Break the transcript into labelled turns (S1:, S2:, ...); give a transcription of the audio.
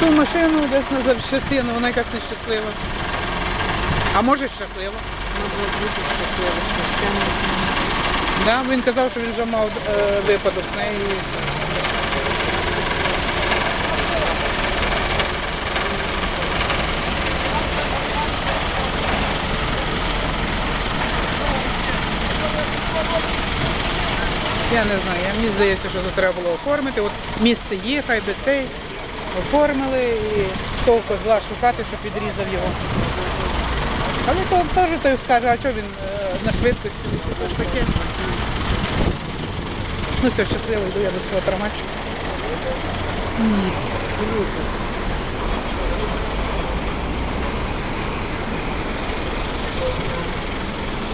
S1: Ту машину десь на запчастину, вона якась нещаслива. А може щаслива.
S2: Може бути щасливо, священно.
S1: Да, він казав, що він вже мав е, випадок з нею. Я не знаю, мені здається, що це треба було оформити. От місце є, хай цей оформили і того зла шукати, щоб відрізав його. Але то теж той скаже, а що він е, на швидкості? Таке. Ну все, щасливо йду я до свого трамачу.